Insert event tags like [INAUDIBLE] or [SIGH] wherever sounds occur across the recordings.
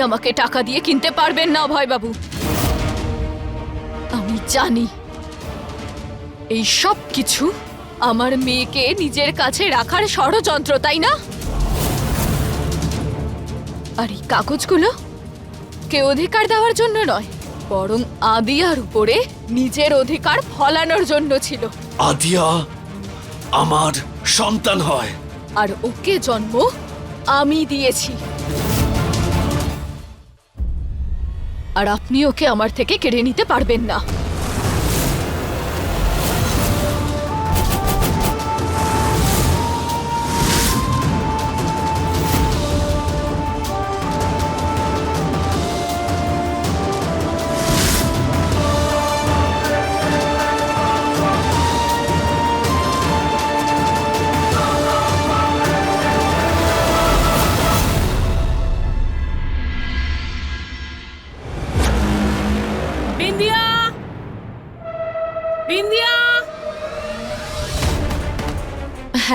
আমাকে টাকা দিয়ে কিনতে পারবেন না অভয়বাবু আমি জানি এই সব কিছু আমার মেয়েকে নিজের কাছে রাখার ষড়যন্ত্র তাই না? আর এই কাগজগুলো কে অধিকার দেওয়ার জন্য নয় বরং আদিয়ার উপরে নিজের অধিকার ফলানোর জন্য ছিল। আদিয়া আমার সন্তান হয়। আর ওকে জন্ম আমি দিয়েছি। আর আপনি ওকে আমার থেকে কেড়ে নিতে পারবেন না।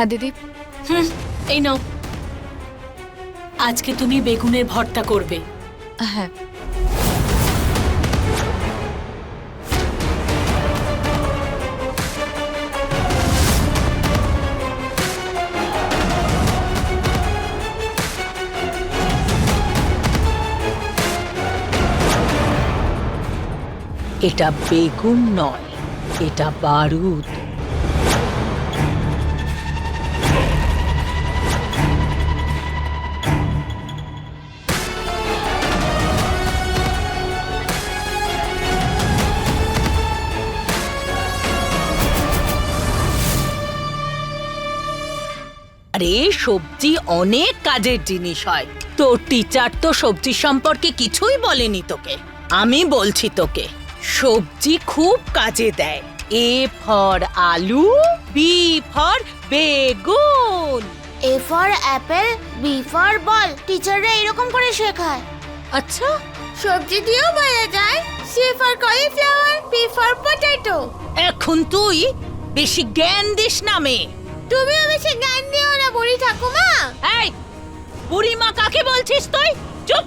হ্যাঁ দিদি। হুম এই নাও। আজকে তুমি বেগুনের ভর্তা করবে। হ্যাঁ। এটা বেগুন নয় এটা বারুদ। আরে সবজি অনেক কাজের জিনিস হয়। তোর টিচার তো সবজি সম্পর্কে কিছুই বলেনি তোকে। আমি বলছি তোকে সবজি খুব কাজে দেয়। এ ফর আলু বি ফর বেগুন। A for apple B for ball. টিচাররা এরকম করে শেখায়। আচ্ছা। সবজি দিয়েও বলা যায় C for cauliflower B for potato. এখন তুই বেশি জ্ঞান দিস না মেয়ে। তুমিও বেশি জ্ঞান দিও না বুড়ি ঠাকুমা। এই বুড়িমা কাকে বলছিস তুই? চুপ।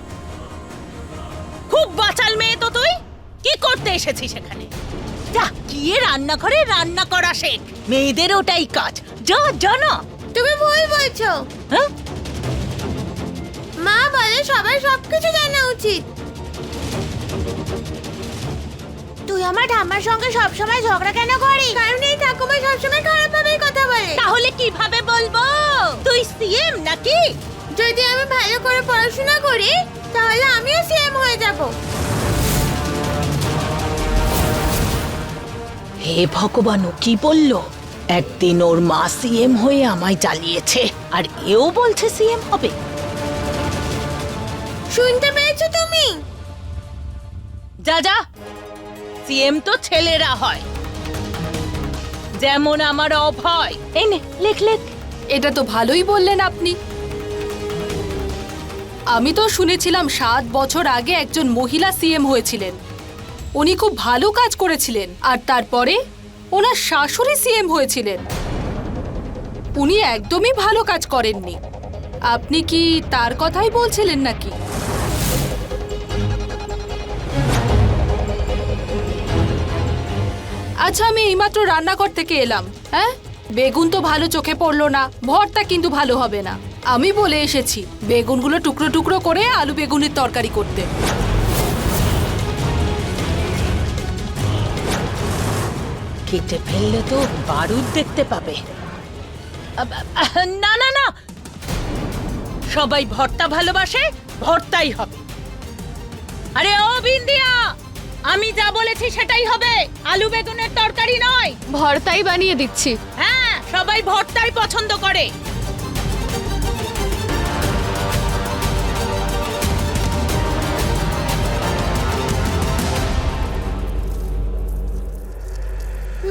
খুব বাচাল মেয়ে তো তুই। কি করতে এসেছিস এখানে? যা গিয়ে রান্নাঘরে রান্না করা শেখ। মেয়েদের ওটাই কাজ। যা জানা। তুমি ভুল বলছো। হ্যাঁ? মা বলে সবার সবকিছু জানা উচিত। তুই আমার ঠাম্মার সঙ্গে সবসময় ঝগড়া কেন করিস? কারণ এই ঠাকুমা সবসময় খারাপ ভাবেই কথা বলে। তাহলে কীভাবে বলব? তুই সিএম নাকি? যদি আমি ভালো করে পড়াশোনা করি তাহলে আমিও সিএম হয়ে যাব। হে ভগবান ও কি বলল? একদিন ওর মা সিএম হয়ে আমায় জ্বালিয়েছে আর এও বলছে সিএম হবে। শুনতে পেয়েছ তুমি? যা যা। সিএম তো ছেলেরা হয়। যেমন আমার অভয়। এই নে লেখ লেখ। এটা তো ভালোই বললেন আপনি। আমি তো শুনেছিলাম সাত বছর আগে একজন মহিলা সিএম হয়েছিলেন। উনি খুব ভালো কাজ করেছিলেন আর তারপরে ওনার শাশুড়ি সিএম হয়েছিলেন। উনি একদমই ভালো কাজ করেননি। আপনি কি তার কথাই বলছিলেন নাকি? আচ্ছা আমি এইমাত্র রান্নাঘর থেকে এলাম। হ্যাঁ? বেগুন তো ভালো চোখে পড়ল না ভর্তা কিন্তু ভালো হবে না। আমি বলে এসেছি বেগুনগুলো টুকরো টুকরো করে আলু বেগুনের তরকারি করতে। কেটে ফেললে তো বারুদ দেখতে পাবে। না না না। সবাই ভর্তা ভালোবাসে ভর্তাই হবে। আরে ও আমি যা বলেছি সেটাই হবে। আলু বেগুনের তরকারি নয়। ভর্তাই বানিয়ে দিচ্ছি। হ্যাঁ সবাই ভর্তাই পছন্দ করে।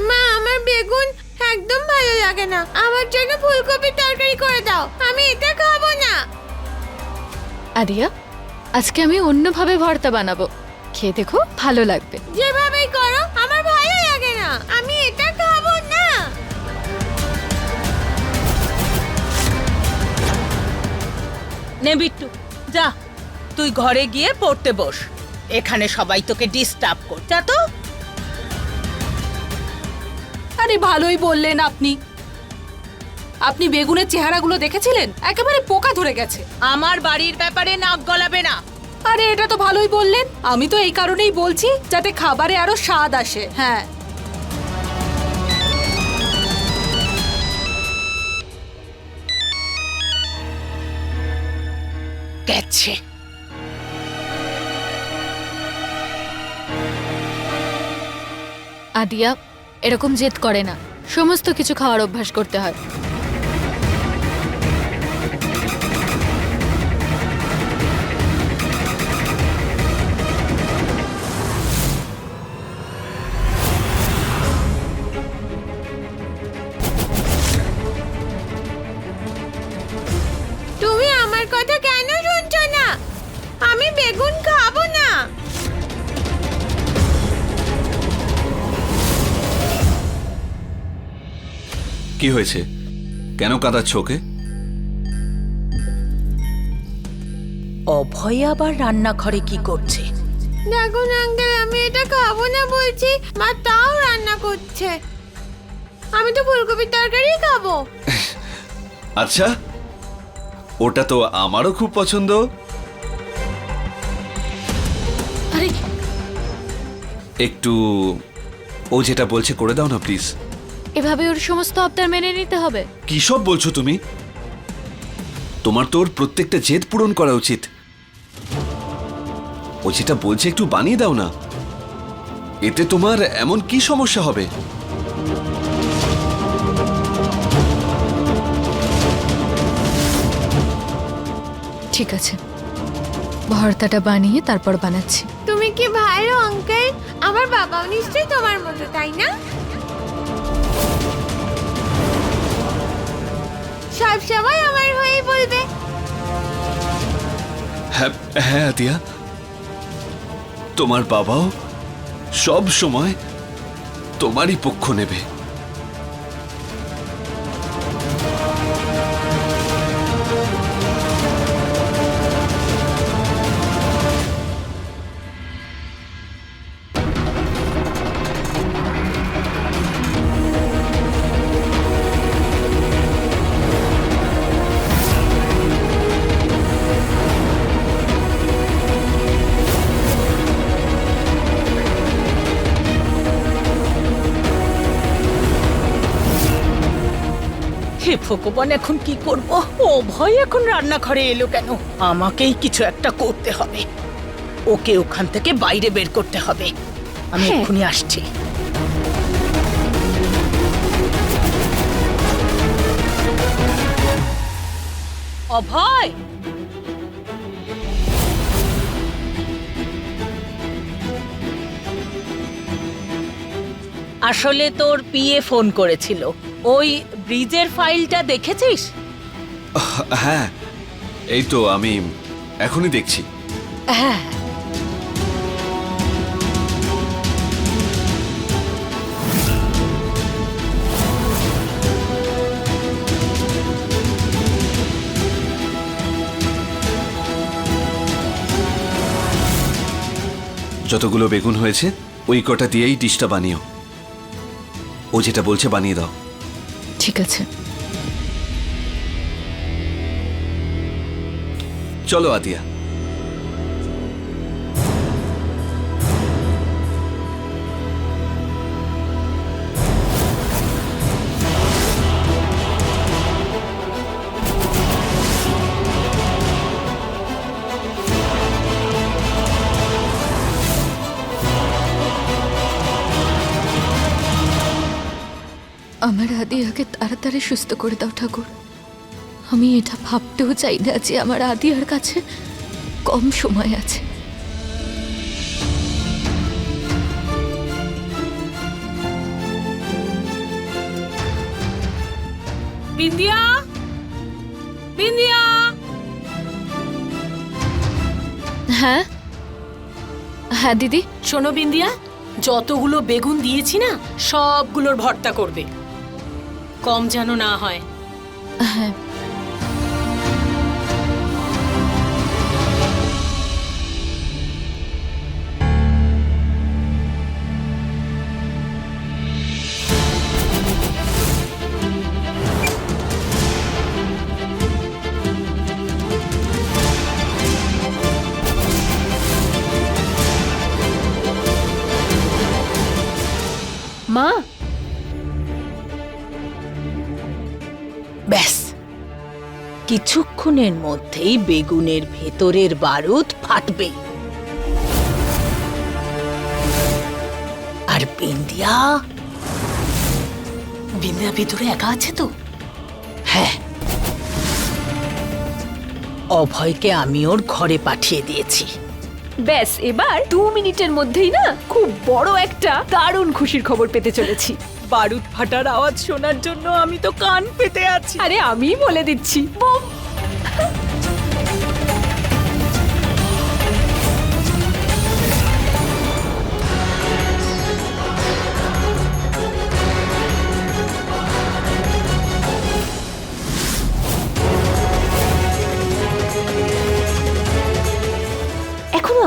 মা আমার বেগুন একদম ভালো লাগে না। আমার জন্য ফুলকপির তরকারি করে দাও। আমি এটা খাব না। আদিয়া আজকে আমি অন্যভাবে ভর্তা বানাবো। খেয়ে দেখো ভালো লাগবে। যেভাবেই করো আমার ভালো লাগে না। আমি এটা খাব না। নে বিট্টু যা। তুই ঘরে গিয়ে পড়তে বস। এখানে সবাই তোকে ডিস্টার্ব করছে তো। আরে ভালোই বললেন আপনি। আপনি বেগুনের চেহারাগুলো দেখেছিলেন? একেবারে পোকা ধরে গেছে। আমার বাড়ির ব্যাপারে নাক গলাবে না। আরে এটা তো ভালোই বললেন। আমি তো এই কারণেই বলছি যাতে খাবারে আরও স্বাদ আসে। হ্যাঁ। গেছে। আদিয়া এরকম জেদ করে না। সমস্ত কিছু খাওয়ার অভ্যাস করতে হয়। কি হয়েছে? কেন কাঁদাচ্ছ ওকে? অভয় আবার রান্নাঘরে কি করছে? দেখুন আঙ্কেল আমি এটা খাব না বলছি মা তাও রান্না করছে। আমি তো ফুলকপির তরকারি খাব। [LAUGHS] আচ্ছা ওটা তো আমারও খুব পছন্দ। আরে। একটু ও যেটা বলছে করে দাও না প্লিজ। এভাবে ওর সমস্ত আবদার মেনে নিতে হবে? কি সব বলছো তুমি? তোমার তো ওর প্রত্যেকটা জেদ পূরণ করা উচিত। ও যেটা বলছে একটু বানিয়ে দাও না। এতে তোমার এমন কি সমস্যা হবে? ঠিক আছে। ভর্তাটা বানিয়ে তারপর বানাচ্ছি। তুমি কি ভালো আঙ্কেল? আমার বাবাও নিশ্চয়ই তোমার মতো তাই না? সব সময় আমার হয়েই বলবে। হ্যাঁ হ্যাঁ আতিয়া। তোমার বাবাও সব সময় তোমারই পক্ষ নেবে। ভগবান এখন কি করব? অভয় এখন রান্নাঘরে এলো কেন? আমাকেই কিছু একটা করতে হবে। ওকে ওখান থেকে বাইরে বের করতে হবে। আমি এক্ষুনি আসছি। অভয়! আসলে তোর পিএ ফোন করেছিল। ওই ব্রিজের ফাইলটা দেখেছিস? হ্যাঁ। এই তো আমি এখনই দেখছি। হ্যাঁ। যতগুলো বেগুন হয়েছে ওই কটা দিয়েই ডিশটা বানিও। ও যেটা বলছে বানিয়ে দাও। ঠিক আছে। চলো আদিয়া। আমার আদিয়াকে তাড়াতাড়ি সুস্থ করে দাও ঠাকুর। আমি এটা ভাবতেও চাই না যে আমার আদিয়ার কাছে কম সময় আছে। বিন্দিয়া! বিন্দিয়া! হ্যাঁ? হ্যাঁ দিদি? শোনো বিন্দিয়া যতগুলো বেগুন দিয়েছি না সবগুলোর ভর্তা করবে। কম যেন না হয়। হ্যাঁ ব্যাস। কিছুক্ষণের মধ্যেই বেগুনের ভেতরের বারুদ ফাটবে। আর বিন্দিয়া? বিন্দিয়া ভিতরে একা আছে তো? হ্যাঁ। অভয়কে আমি ওর ঘরে পাঠিয়ে দিয়েছি। ব্যাস, এবার দু মিনিটের মধ্যেই না, খুব বড় একটা দারুণ খুশির খবর পেতে চলেছি। বারুদ ফাটার আওয়াজ শোনার জন্য আমি তো কান পেতে আছি। আরে আমিই বলে দিচ্ছি। বুম।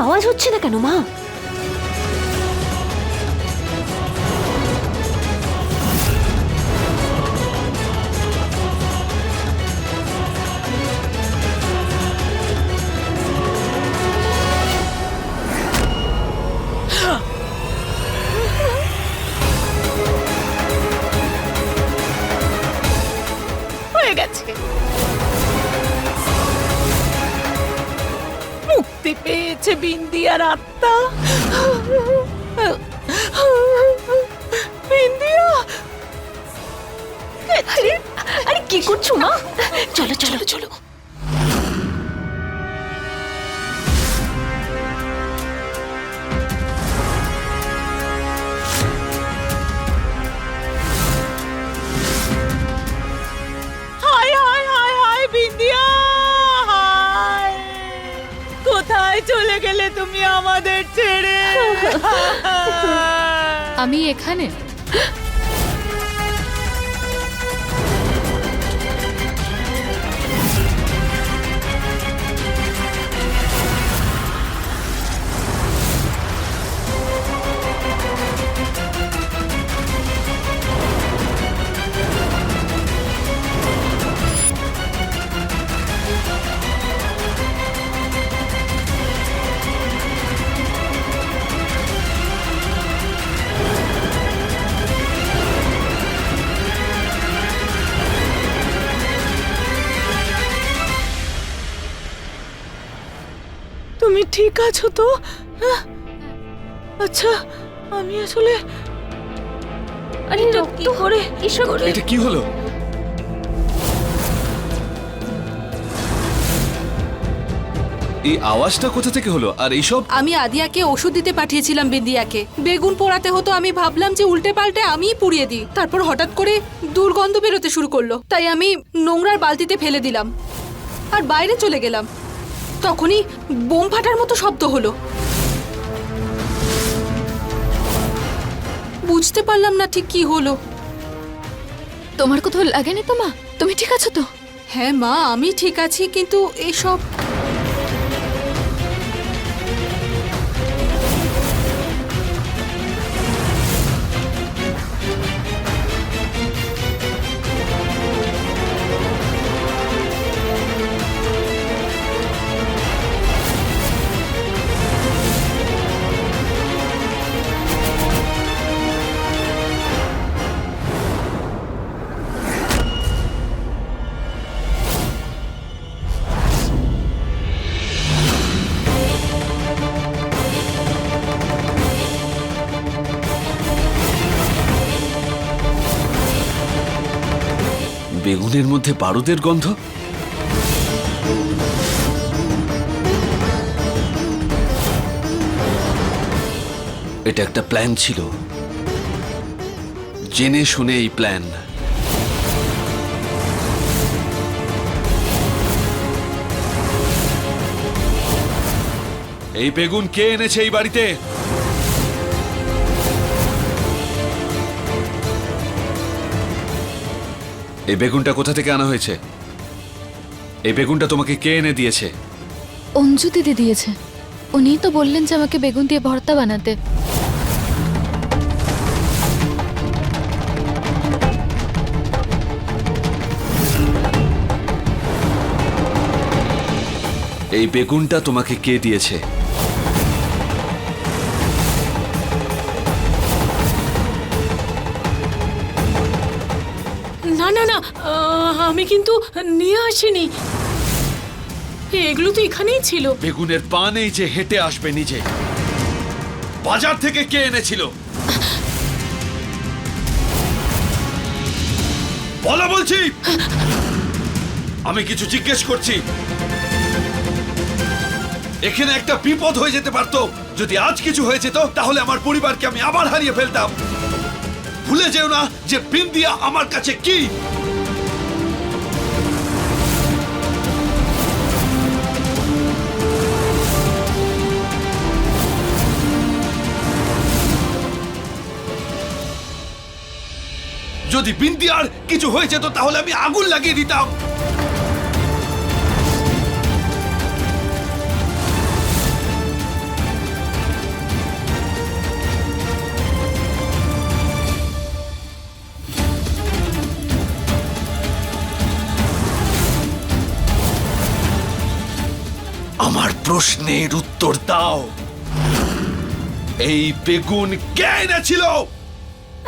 আওয়াজ হচ্ছে না কেন, মা? মুক্তি পেয়েছে বিন্দিয়ার আত্মা। বিন্দিয়া! আরে কি করছ মা? চলো চলো চলো। কোথায় চলে গেলে তুমি আমাদের ছেড়ে? আমি এখানে? আছো তো? হ্যাঁ? আচ্ছা আমি আসলে আরে কি করে? এসব করে এটা কি হলো? এই আওয়াজটা কোথা থেকে হলো? আর এইসব আমি আদিয়াকে ওষুধ দিতে পাঠিয়েছিলাম বিন্দিয়াকে। বেগুন পোড়াতে হতো আমি ভাবলাম যে উল্টে পাল্টে আমিই পুড়িয়ে দিই। তারপর হঠাৎ করে দুর্গন্ধ বেরোতে শুরু করল। তাই আমি নোংরার বালতিতে ফেলে দিলাম। আর বাইরে চলে গেলাম। তখনই বোম ফাটার মতো শব্দ হলো। বুঝতে পারলাম না ঠিক কি হলো। তোমার কোথাও লাগেনি তো মা? তুমি ঠিক আছো তো? হ্যাঁ মা আমি ঠিক আছি কিন্তু এসব বেগুনের মধ্যে বারুদের গন্ধ? এটা একটা প্ল্যান ছিল। জেনে শুনে এই প্ল্যান এই বেগুন কে এনেছে এই বাড়িতে? এই বেগুনটা কোথা থেকে আনা হয়েছে? এই বেগুনটা তোমাকে কে এনে দিয়েছে? অঞ্জু দিদি দিয়েছে। উনিই তো বললেন যে আমাকে বেগুন দিয়ে ভর্তা বানাতে। এই বেগুনটা তোমাকে কে দিয়েছে? আমি কিন্তু নিয়ে আসিনি। এগুলো তো এখানেই ছিল। বেগুনের পা নেই যে হেঁটে আসবে নিজে। বাজার থেকে কে এনেছিল? বলা বলছি। আমি কিছু জিজ্ঞেস করছি। এখানে একটা বিপদ হয়ে যেতে পারতো। যদি আজ কিছু হয়ে যেত, তাহলে আমার পরিবারকে আমি আবার হারিয়ে ফেলতাম। ভুলে যেও না যে বিন্দিয়া আমার কাছে কি? যদি বিন্দিয়ার কিছু হয়ে যেত, তাহলে আমি আগুন লাগিয়ে দিতাম। আমার প্রশ্নের উত্তর দাও। এই বেগুন কে এনেছিল?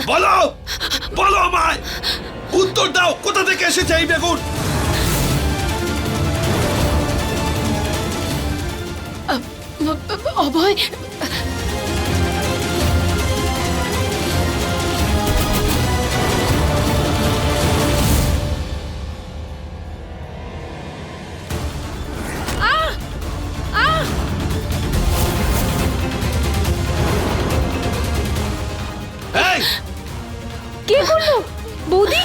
বলো! বলো আমায়! উত্তর দাও কোথা থেকে এসেছে এই বেগুন? অভয় কে বলল? বৌদি?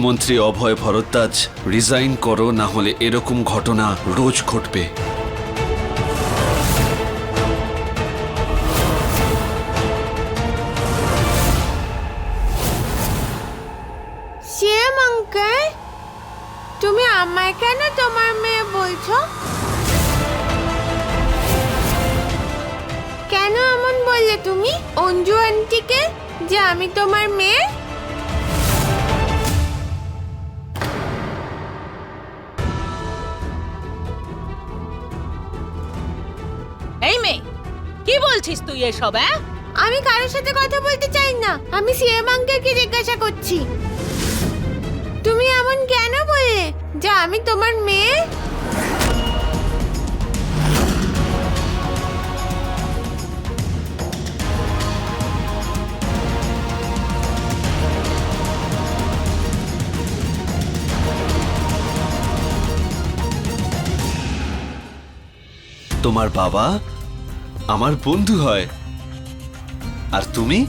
মুখ্যমন্ত্রী অভয় ভরদ্বাজ রিজাইন করো, না হলে এরকম ঘটনা রোজ ঘটবে। সিএম আঙ্কেল তুমি আমায় কেন তোমার মেয়ে বলছো? কেন এমন বললে তুমি? অঞ্জু আন্টিকে যে আমি তোমার মেয়ে? তুই এসব হ্যাঁ? আমি কারোর সাথে কথা বলতে চাই না। আমি সিএম আঙ্কেলকে জিজ্ঞাসা করছি। তুমি এমন কেন বললে যে আমি তোমার মেয়ে? তোমার বাবা আমার বন্ধু হয়। আর তুমি?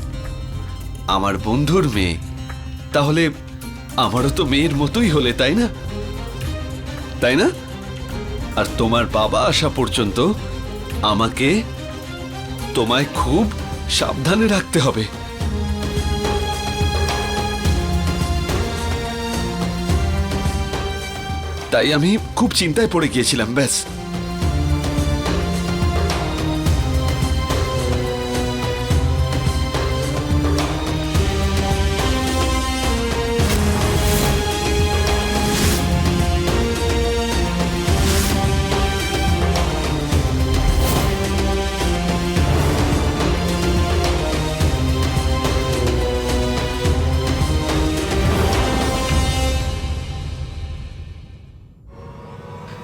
আমার বন্ধুর মেয়ে। তাহলে আমারও তো মেয়ের মতোই হলে, তাই না? তাই না? আর তোমার বাবা আসা পর্যন্ত আমাকে তোমায় খুব সাবধানে রাখতে হবে। তাই আমি খুব চিন্তায় পড়ে গিয়েছিলাম, ব্যাস।